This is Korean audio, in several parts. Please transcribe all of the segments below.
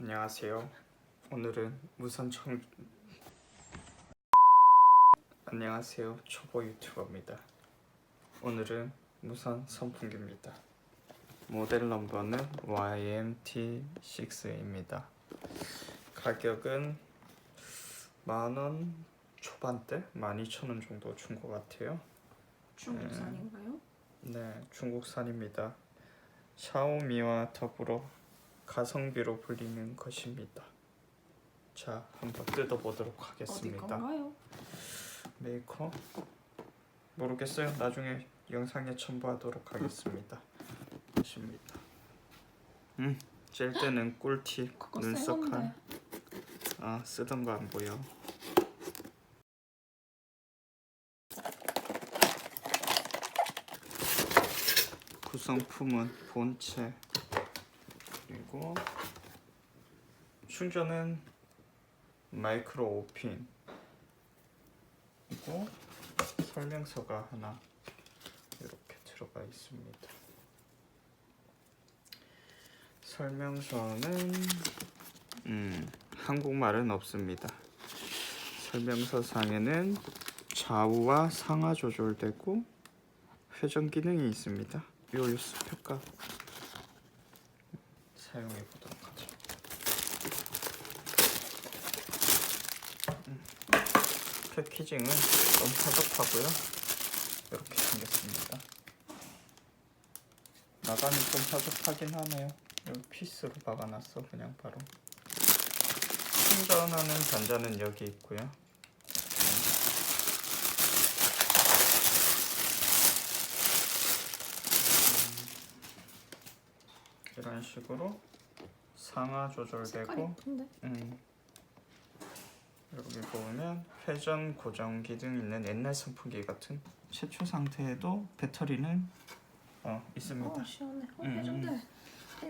안녕하세요. 오늘은 무선 청 안녕하세요. 초보 유튜버입니다. 오늘은 무선 선풍기입니다. 모델 넘버는 YMT6입니다. 가격은 만원 초반대, 12,000원 정도 준 것 같아요. 중국산인가요? 네, 중국산입니다. 샤오미와 더불어 가성비로 불리는 것입니다. 자, 한번 뜯어보도록 하겠습니다. 건가요? 메이커 모르겠어요. 나중에 영상에 첨부하도록 하겠습니다. 것입니다. 음, 젤 때는 꿀팁, 눈썹한. 아 쓰던 거 안 보여. 구성품은 본체 그리고 충전은 마이크로 5핀 그리고 설명서가 하나 이렇게 들어가 있습니다. 설명서는 음, 한국말은 없습니다. 설명서 상에는 좌우와 상하 조절되고 회전 기능이 있습니다. 요, 요 스펙과 사용해 보도록 하죠. 음, 패키징은 좀 허접하고요. 이렇게 생겼습니다. 나감이 좀 허접하긴 하네요. 여기 피스로 박아놨어 그냥 바로. 충전하는 단자는 여기 있고요. 이런 식으로 상하 조절되고? 음. 여기 보면 회전 고정 기능 있는 옛날 선풍기 같은 최초 상태에도 배터리는 어, 있습니다. 어 시원해. 어 음,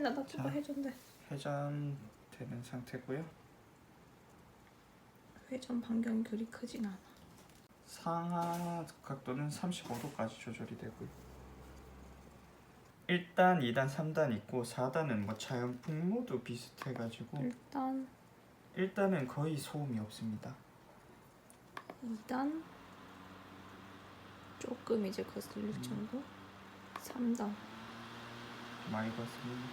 나나 자. 저거 해준대. 회전되는 상태고요. 회전 반경 그리 크진 않아. 상하 각도는 35도까지 조절이 되고요. 1단, 2단, 3단 있고 4단은 뭐 자연풍 모두 비슷해가지고 일단 1단은 거의 소음이 없습니다. 2단 조금 이제 거슬릴 음. 정도. 3단 많이 거슬립니다.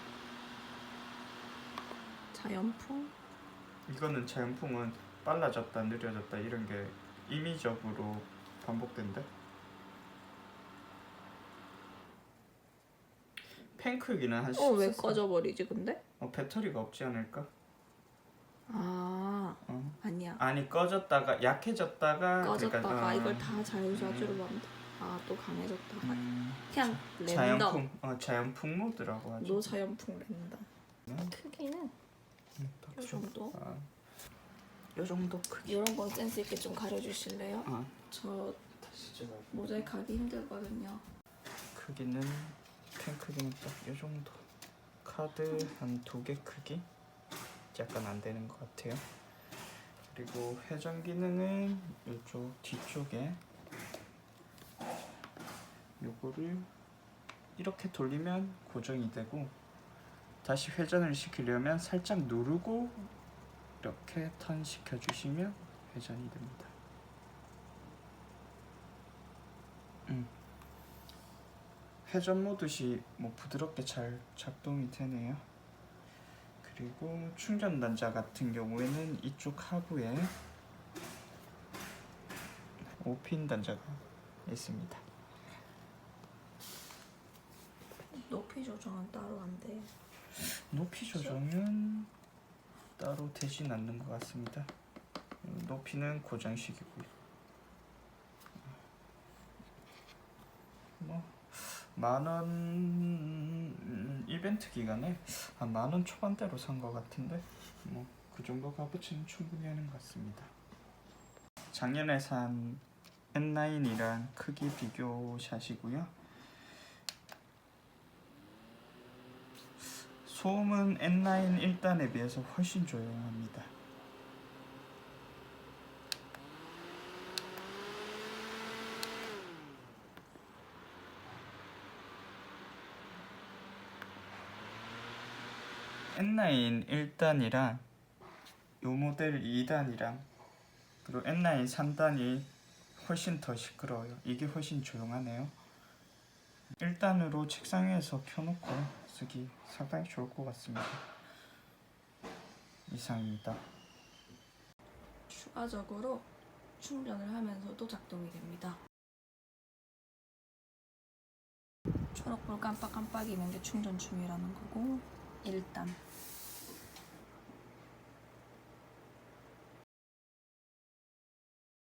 자연풍. 이거는 자연풍은 빨라졌다 느려졌다 이런 게 임의적으로 반복된다. 팬 크기는 한어왜14 꺼져 버리지 근데? 어, 배터리가 없지 않을까? 아 어. 아니야. 아니 꺼졌다가 약해졌다가 꺼졌다가 그러니까, 어, 이걸 다 자유자주로 만들. 아또 강해졌다가 음, 그냥 랜덤. 자연풍 어 자연풍 모드라고 하죠. 노 자연풍 랜덤. 음, 크기는 딱이 정도. 아, 요 정도 크기. 이런 건 센스 있게 좀 가려주실래요? 아, 저 모자이크 하기 힘들거든요. 크기는 펜 크기는 딱요 정도. 카드 한 두 개 크기. 약간 안 되는 것 같아요. 그리고 회전 기능은 이쪽 뒤쪽에 요거를 이렇게 돌리면 고정이 되고 다시 회전을 시키려면 살짝 누르고 이렇게 턴 시켜 주시면 회전이 됩니다. 음. 회전 모드시 뭐 부드럽게 잘 작동이 되네요. 그리고 충전 단자 같은 경우에는 이쪽 하부에 5핀 단자가 있습니다. 높이 조정은 따로 안 돼요. 높이 조정은 따로 되진 않는 것 같습니다. 음, 높이는 고정식이고요. 뭐 만원 음, 이벤트 기간에 한 만 원 초반대로 산 것 같은데 뭐 그 정도 값어치는 충분히 하는 것 같습니다. 작년에 산 N9이랑 크기 비교 샷이고요. 소음은 N9 1단에 비해서 훨씬 조용합니다. N9 1단이랑 요 모델 2단이랑 그리고 N9 3단이 훨씬 더 시끄러워요. 이게 훨씬 조용하네요. 1단으로 책상 위에서 켜놓고 쓰기 상당히 좋을 것 같습니다. 이상입니다. 추가적으로 충전을 하면서도 작동이 됩니다. 초록불 깜빡깜빡이는 게 충전 중이라는 거고 일단